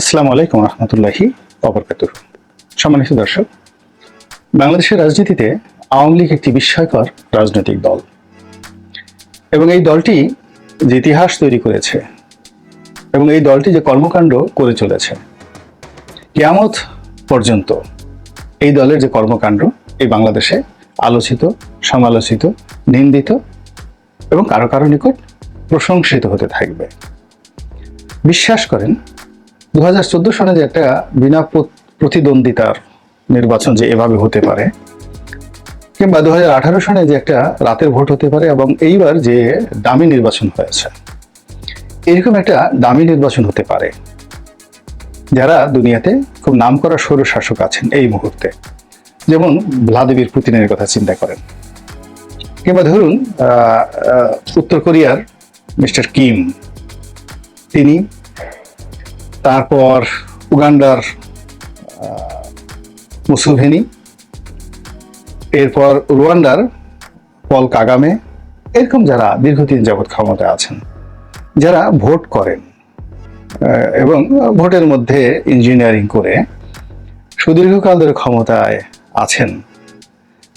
আসসালামু আলাইকুম রহমতুল্লাহি অবরকাত সম্মানিত দর্শক, বাংলাদেশের রাজনীতিতে আওয়ামী লীগ একটি বিস্ময়কর রাজনৈতিক দল। এবং এই দলটি যে ইতিহাস তৈরি করেছে এবং এই দলটি যে কর্মকাণ্ড করে চলেছে, কেয়ামত পর্যন্ত এই দলের যে কর্মকাণ্ড এই বাংলাদেশে আলোচিত, সমালোচিত, নিন্দিত এবং কারও কারও নিকট প্রশংসিত হতে থাকবে। বিশ্বাস করেন দু হাজার চোদ্দ সালে যে একটা বিনা প্রতিদ্বন্দ্বিতার নির্বাচন যে এভাবে হতে পারে, কিংবা দু সালে যে একটা রাতের ভোট হতে পারে এবং এইবার যে দামি নির্বাচন হয়েছে, এরকম একটা দামি নির্বাচন হতে পারে। যারা দুনিয়াতে খুব নামকরা সৌর শাসক আছেন এই মুহূর্তে, যেমন ভ্লাদিমির পুতিনের কথা চিন্তা করেন, কিংবা ধরুন উত্তর কোরিয়ার মিস্টার কিম, তিনি তারপর উগান্ডার মুসুভেনি, এরপর রুয়ান্ডার, পল কাগামে, এরকম যারা দীর্ঘদিন যাবৎ ক্ষমতায় আছেন, যারা ভোট করেন এবং ভোটের মধ্যে ইঞ্জিনিয়ারিং করে সুদীর্ঘকাল ধরে ক্ষমতায় আছেন,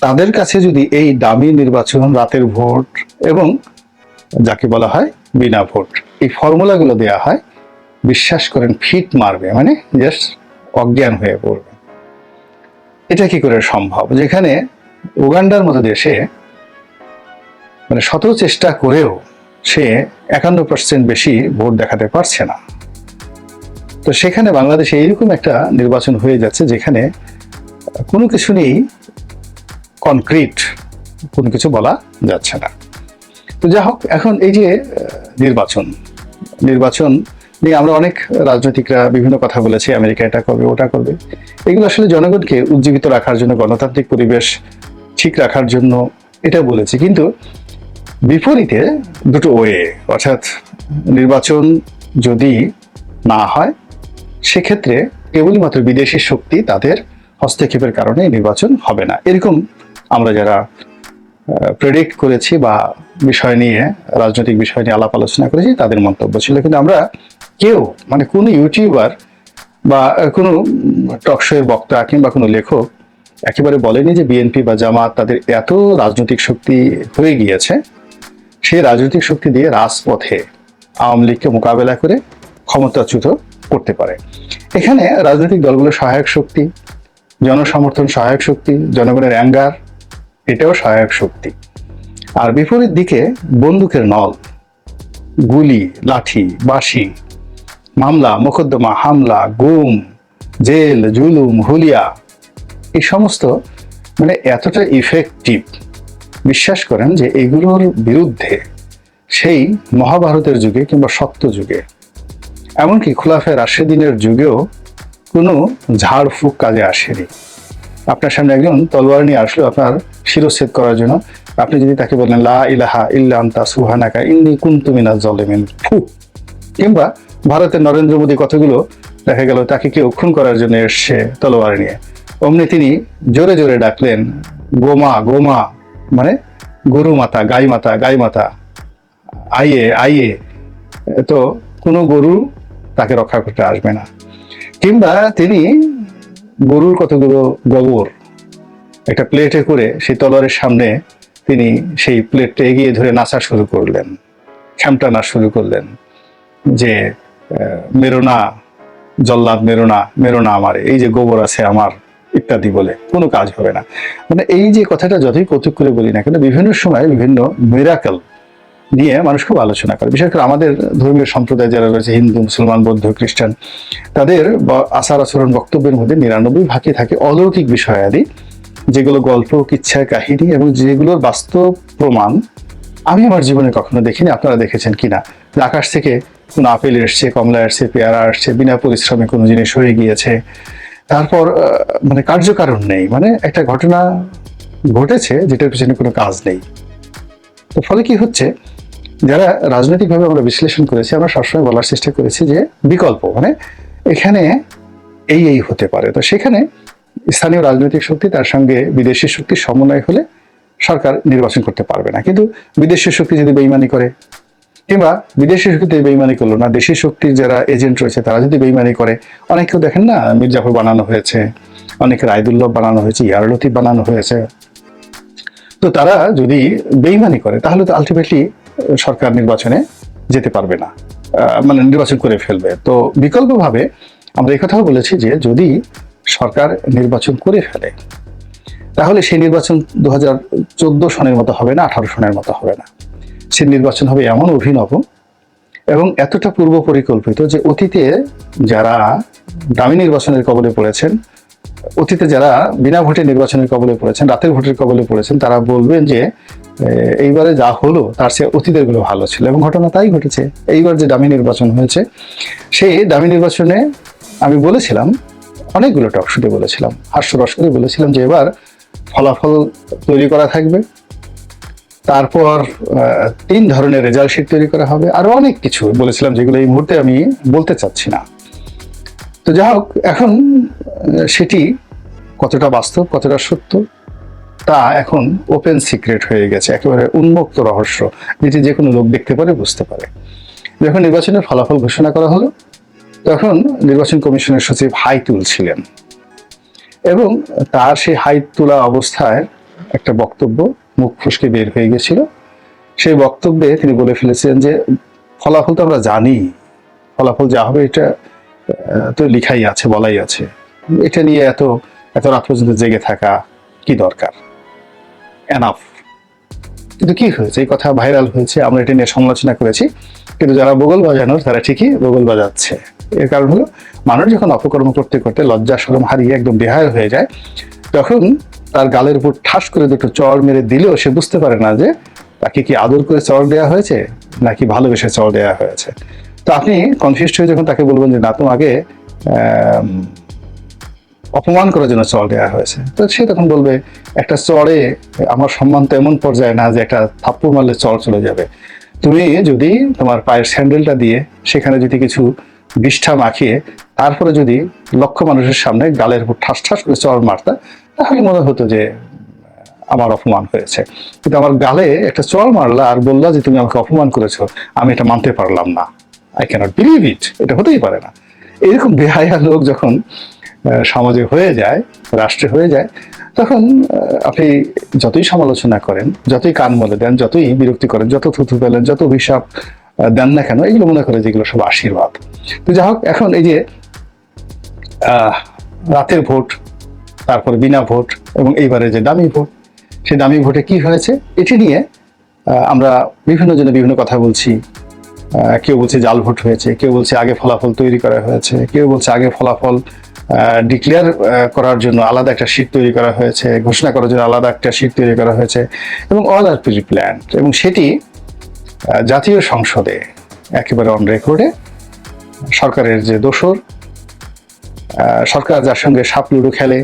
তাদের কাছে যদি এই দামি নির্বাচন, রাতের ভোট এবং যাকে বলা হয় বিনা ভোট, এই ফর্মুলাগুলো দেয়া হয় বিশ্বাস করেন, ফিট মারবে মানে জাস্ট অজ্ঞান হয়ে পড়বে। এটা কি করে সম্ভব? যেখানে উগান্ডার মতো দেশে মানে শত চেষ্টা করেও সে একান্ন পার্সেন্ট বেশি ভোট দেখাতে পারছে না। তো সেখানে বাংলাদেশে এইরকম একটা নির্বাচন হয়ে যাচ্ছে, যেখানে কোনো কিছু নেই কনক্রিট কোনো কিছু বলা যাচ্ছে না। তো যা হোক এখন এই যে নির্বাচন নির্বাচন নিয়ে আমরা অনেক রাজনৈতিকরা বিভিন্ন কথা বলেছি, আমেরিকা এটা করবে, ওটা করবে। এগুলো আসলে জনগণকে উজ্জীবিত রাখার জন্য, গণতান্ত্রিক পরিবেশ ঠিক রাখার জন্য এটা বলেছি। কিন্তু বিপরীতে দুটো ওয়ে অর্থাৎ নির্বাচন যদি না হয়, সেক্ষেত্রে কেবলমাত্র বিদেশি শক্তি তাদের হস্তক্ষেপের কারণে নির্বাচন হবে না। এরকম আমরা যারা প্রেডিক্ট করেছি বা বিষয় নিয়ে, রাজনৈতিক বিষয় নিয়ে আলাপ আলোচনা করেছি, তাদের মন্তব্য ছিল। কিন্তু আমরা কেউ মানে কোনো ইউটিউবার বা কোনো টকশোয়ের বক্তা কিংবা কোনো লেখক একেবারে বলেনি যে বিএনপি বা জামাত তাদের এত রাজনৈতিক শক্তি হয়ে গিয়েছে। সেই রাজনৈতিক শক্তি দিয়ে রাজপথে আওয়ামী লীগকে মোকাবেলা করে ক্ষমতাচ্যুত করতে পারে। এখানে রাজনৈতিক দলগুলোর সহায়ক শক্তি, জনসমর্থন সহায়ক শক্তি, জনগণের অ্যাঙ্গার এটাও সহায়ক শক্তি। আর বিপরীত দিকে বন্দুকের নল, গুলি, লাঠি, বাঁশি, মামলা, মোকদ্দমা, হামলা, গুম, জেল, জুলুম, হুলিয়া এই সমস্ত মানে এতটা ইফেক্টিভ বিশ্বাস করেন যে এগুলোর বিরুদ্ধে সেই মহাভারতের যুগে কিংবা সত্য যুগে, এমনকি খোলাফে রাশেদিনের যুগেও কোনো ঝাড়ফুঁক কাজে আসেনি। আপনার সামনে একজন তলোয়ার নিয়ে আসলো আপনার শিরচ্ছেদ করার জন্য। আপনি যদি তাকে বললেন, লা ইলাহা ইল্লা আনতা সুহানাকা ইন্নি কুনতু মিনাজ জালিমিন। ফু। কিংবা ভারতের নরেন্দ্র মোদী কতগুলো দেখা গেল তাকে কেউ খুন করার জন্য এসছে তলোয়ার নিয়ে। অমনি তিনি জোরে জোরে ডাকলেন, গোমা গোমা। মানে গরু মাতা, গাই মাতা গাই মাতা, আইয়ে আইয়ে। তো কোনো গরু তাকে রক্ষা করতে আসবে না। কিংবা তিনি গরুর কতগুলো গোবর একটা প্লেটে করে সেই তলোয়ারের সামনে তিনি সেই প্লেটটা এগিয়ে ধরে নাচা শুরু করলেন খ্যামটা নাচ শুরু করলেন যে আহ, মেরো না জল্লাদ মেরো না মেরো না আমার এই যে গোবর আছে আমার ইত্যাদি বলে। কোনো কাজ হবে না। মানে এই যে কথাটা যতই কৌতুক করে বলি না কেন বিভিন্ন সময় বিভিন্ন মিরাকেল নিয়ে মানুষ খুব আলোচনা করে। বিশেষ করে আমাদের ধর্মীয় সম্প্রদায় যারা রয়েছে, হিন্দু, মুসলমান, বৌদ্ধ, খ্রিস্টান, তাদের আচার আচরণ, বক্তব্যের মধ্যে নিরানব্বই ভাগই থাকে অলৌকিক বিষয়াদি, যেগুলো গল্প, কিচ্ছা, কাহিনী এবং যেগুলোর বাস্তব প্রমাণ আমি আমার জীবনে কখনো দেখিনি। আপনারা দেখেছেন কিনা? আকাশ থেকে কোনো আপেল এসছে, কমলা এসছে, পেয়ারা আসছে, বিনা পরিশ্রমে কোনো জিনিস হয়ে গিয়েছে। তারপর মানে কার্যকারণ নেই। মানে একটা ঘটনা ঘটেছে যেটার পিছনে কোনো কাজ নেই। তো ফলে কি হচ্ছে? যারা রাজনৈতিকভাবে আমরা বিশ্লেষণ করেছি, আমরা সবসময় বলার চেষ্টা করেছি যে বিকল্প মানে এখানে এই এই হতে পারে। তো সেখানে স্থানীয় রাজনৈতিক শক্তি, তার সঙ্গে বিদেশি শক্তির সমন্বয় হলে সরকার নির্বাচন করতে পারবে না। কিন্তু বিদেশি শক্তি যদি বেইমানি করে, কিংবা বিদেশি শক্তিতে বেইমানি করল না, দেশি শক্তির যারা এজেন্ট রয়েছে, তারা যদি বেইমানি করে, অনেকেও দেখেন না মির্জাফর বানানো হয়েছে, অনেকের আইদুল্লভ বানানো হয়েছে ইয়ারলতি বানানো হয়েছে। তো তারা যদি বেইমানি করে, তাহলে তো আলটিমেটলি সরকার নির্বাচনে যেতে পারবে না মানে নির্বাচন করে ফেলবে। তো বিকল্পভাবে আমরা কথাও বলেছি যে যদি সরকার নির্বাচন করে ফেলে, তাহলে সেই নির্বাচন দু হাজার চোদ্দ সনের মতো হবে না, আঠারো সনের মতো হবে না। সে নির্বাচন হবে এমন অভিনব এবং এতটা পূর্ব পরিকল্পিত যে অতীতে যারা দামি নির্বাচনের কবলে পড়েছেন অতীতে যারা বিনা ভোটে নির্বাচনের কবলে পড়েছেন, রাতের ভোটের কবলে পড়েছেন, তারা বলবেন যে এইবারে যা হলো তার চেয়ে অতীতেরগুলো ভালো ছিল এবং ঘটনা তাই ঘটেছে। এইবার যে দামি নির্বাচন হয়েছে, সেই দামি নির্বাচনে আমি বলেছিলাম, অনেকগুলো টকশুটে বলেছিলাম, হাস্যরস করে বলেছিলাম যে এবার ফলাফল তৈরি করা থাকবে, তারপর তিন ধরনের রেজাল্ট শিট তৈরি করা হবে, আরও অনেক কিছু বলেছিলাম যেগুলো এই মুহূর্তে আমি বলতে চাচ্ছি না। তো যাই হোক এখন সেটি কতটা বাস্তব, কতটা সত্য, তা এখন ওপেন সিক্রেট হয়ে গেছে, একেবারে উন্মুক্ত রহস্য, যেটি যে কোনো লোক দেখতে পারে, বুঝতে পারে। যখন নির্বাচনের ফলাফল ঘোষণা করা হলো, তখন নির্বাচন কমিশনের সচিব হাই তুলছিলেন এবং তার সেই হাই তোলা অবস্থায় একটা বক্তব্য, মুখ ফুসকে বের হয়ে গেছিল। সেই বক্তব্যে তিনি বলে ফেলেছিলেন যে, ফলাফল তো আমরা জানি, ফলাফল যা হবে এটা তো লিখাই আছে, বলাই আছে। এটা নিয়ে এত এত রাত পর্যন্ত জেগে থাকা কি দরকার? এনাফ কিন্তু কি হয়েছে? এই কথা ভাইরাল হয়েছে, আমরা এটা নিয়ে সমালোচনা করেছি। কিন্তু যারা বগল বাজানোর, তারা ঠিকই বগল বাজাচ্ছে। এর কারণ হলো, মানুষ যখন অপকর্ম করতে করতে লজ্জা সরম হারিয়ে একদম বেহায় হয়ে যায়, তখন তার গালের উপর ঠাস করে দুটো চড় মেরে দিলেও সে বুঝতে পারে না যে তাকে কি আদর করে চড় দেওয়া হয়েছে, নাকি ভালোবেসে চর দেওয়া হয়েছে। তো আপনি কনফিউজড হয়ে যখন তাকে বলবেন যে, না, তোমাকে অপমান করার জন্য চড় দেওয়া হয়েছে। তো সে তখন বলবে, একটা চড়ে আমার সম্মান তো এমন পর্যায়ে না যে একটা থাপ্পড় মারলে চড় চলে যাবে। তুমি যদি তোমার পায়ের স্যান্ডেলটা দিয়ে সেখানে যদি কিছু বিষ্ঠা মাখিয়ে, তারপরে যদি লক্ষ মানুষের সামনে গালের উপর ঠাস ঠাস করে চড় মারতা, তাহলে মনে হতো যে, আমার অপমান হয়েছে। কিন্তু আমার গালে একটা চড় মারলা আর বললা যে, তুমি আমাকে অপমান করেছ, আমি এটা মানতে পারলাম না। আই ক্যানট বিলিভ ইট এটা হতেই পারে না। এরকম বেহায়া লোক যখন সমাজে হয়ে যায়, রাষ্ট্রে হয়ে যায়, তখন আপনি যতই সমালোচনা করেন, যতই কান মলে দেন, যতই বিরক্তি করেন, যত থুথু ফেলেন, যত অভিশাপ দেন না কেন এগুলো মনে করে যেগুলো সব আশীর্বাদ। তো যাই হোক, এখন এই যে রাতের ভোট, তারপর বিনা ভোট এবং এইবারে যে দামি ভোট, সেই দামি ভোটে কি হয়েছে, এটি নিয়ে আমরা বিভিন্ন জনে বিভিন্ন কথা বলছি। কেউ বলছে জাল ভোট হয়েছে, কেউ বলছে আগে ফলাফল তৈরি করা হয়েছে, কেউ বলছে আগে ফলাফল ডিক্লেয়ার করার জন্য আলাদা একটা শীট তৈরি করা হয়েছে, ঘোষণা করার জন্য আলাদা একটা শীট তৈরি করা হয়েছে এবং অল আর প্রি প্ল্যান এবং সেটি জাতীয় সংসদে একেবারে অন রেকর্ডে সরকারের যে দোসর সরকার যার সঙ্গে সাপ লুডো খেলে,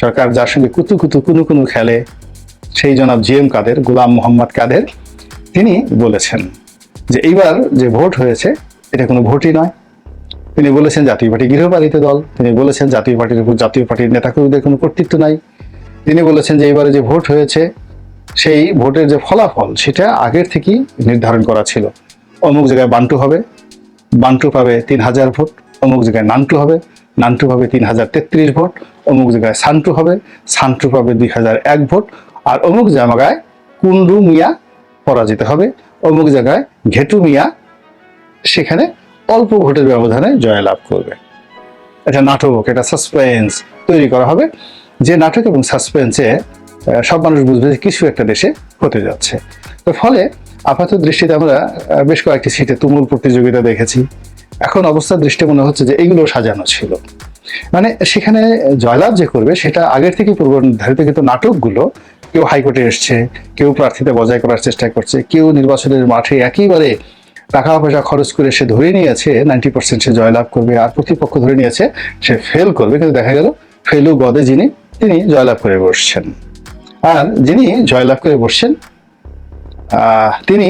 সরকার যার সঙ্গে কুতু কুতু কুনু কুনু খেলে, সেই জনাব জি এম কাদের, গোলাম মোহাম্মদ কাদের, তিনি বলেছেন যে এইবার যে ভোট হয়েছে, এটা কোনো ভোটই নয়। তিনি বলেছেন জাতীয় পার্টি গৃহপালিত দল, তিনি বলেছেন জাতীয় পার্টির উপর জাতীয় পার্টির নেতাকর্মীদের কোনো কর্তৃত্ব নাই। তিনি বলেছেন যে এবারে যে ভোট হয়েছে, সেই ভোটের যে ফলাফল, সেটা আগের থেকেই নির্ধারণ করা ছিল। অমুক জায়গায় বান্টু হবে, বান্টু পাবে তিন হাজার ভোট, অমুক জায়গায় নান্টু হবে, নান্টু পাবে তিন হাজার তেত্রিশ ভোট, অমুক জায়গায় সান্টু হবে, সান্টু পাবে দুই হাজার এক ভোট, আর অমুক জায়গায় কুন্ডু মিয়া পরাজিত হবে, অমুক জায়গায় ঘেটু মিয়া সেখানে অল্প ভোটের ব্যবধানে জয়লাভ করবে। এটা নাটক এটা সাসপেন্স তৈরি করা হবে। যে নাটক এবং সাসপেন্সে সব মানুষ বুঝবে যে কিছু একটা দেশে হতে যাচ্ছে। তো ফলে আপাত দৃষ্টিতে আমরা বেশ কয়েকটি সিটে তুমুল প্রতিযোগিতা দেখেছি। এখন অবস্থার দৃষ্টি মনে হচ্ছে যে এইগুলো সাজানো ছিল। মানে সেখানে জয়লাভ যে করবে, সেটা আগের থেকে পূর্ব নির্ধারিত কিন্তু নাটকগুলো কেউ হাইকোর্টে এসছে, কেউ প্রার্থীতে বজায় করার চেষ্টা করছে, কেউ নির্বাচনের মাঠে একেবারে টাকা পয়সা খরচ করে সে ধরে নিয়েছে নাইনটি পার্সেন্ট সে জয়লাভ করবে আর প্রতিপক্ষ ধরে নিয়েছে, সে ফেল করবে। কিন্তু দেখা গেল ফেলু গদে যিনি, তিনি জয়লাভ করে বসছেন। আর যিনি জয়লাভ করে বসছেন তিনি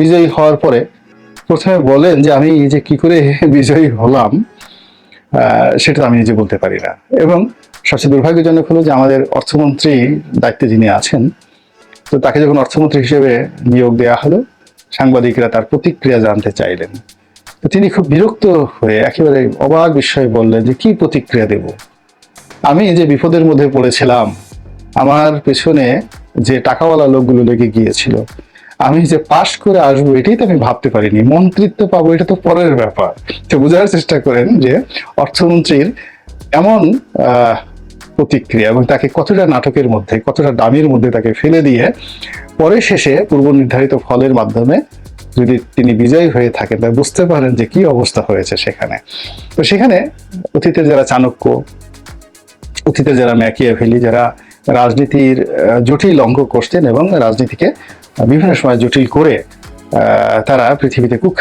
বিজয়ী হওয়ার পরে প্রথমে বলেন যে, আমি যে কি করে বিজয়ী হলাম সেটা আমি নিজে বলতে পারি না। এবং সবচেয়ে দুর্ভাগ্যজনক হলো যে, আমাদের অর্থমন্ত্রী দায়িত্বে যিনি আছেন, তো তাকে যখন অর্থমন্ত্রী হিসেবে নিয়োগ দেওয়া হলো সাংবাদিকরা তার প্রতিক্রিয়া জানতে চাইলেন। তিনি খুব বিরক্ত হয়ে একেবারে অবাক বিস্ময়ে বললেন যে, কি প্রতিক্রিয়া দেব? আমি যে বিপদের মধ্যে পড়েছিলাম, আমার পেছনে যে টাকাওয়ালা লোকগুলো লেগে গিয়েছিল, আমি যে পাশ করে আসব এটাই তো আমি ভাবতে পারিনি। মন্ত্রিত্ব পাবো, এটা তো পরের ব্যাপার। তো বোঝার চেষ্টা করেন যে, অর্থমন্ত্রীর এমন প্রতিক্রিয়া এবং তাকে কতটা নাটকের মধ্যে, কতটা দামের মধ্যে তাকে ফেলে দিয়ে পরে শেষে পূর্ব নির্ধারিত ফলের মাধ্যমে যদি তিনি বিজয়ী হয়ে থাকেন তাহলে বুঝতে পারেন যে কি অবস্থা হয়েছে সেখানে। তো সেখানে অতীতে যারা চাণক্য অতীতে যারা ম্যাকিয়াভেলি, যারা রাজনীতির জটিল অঙ্গ করছেন এবং রাজনীতিকে বিভিন্ন সময় জটিল করে তারা পৃথিবীতে কুখ্যাত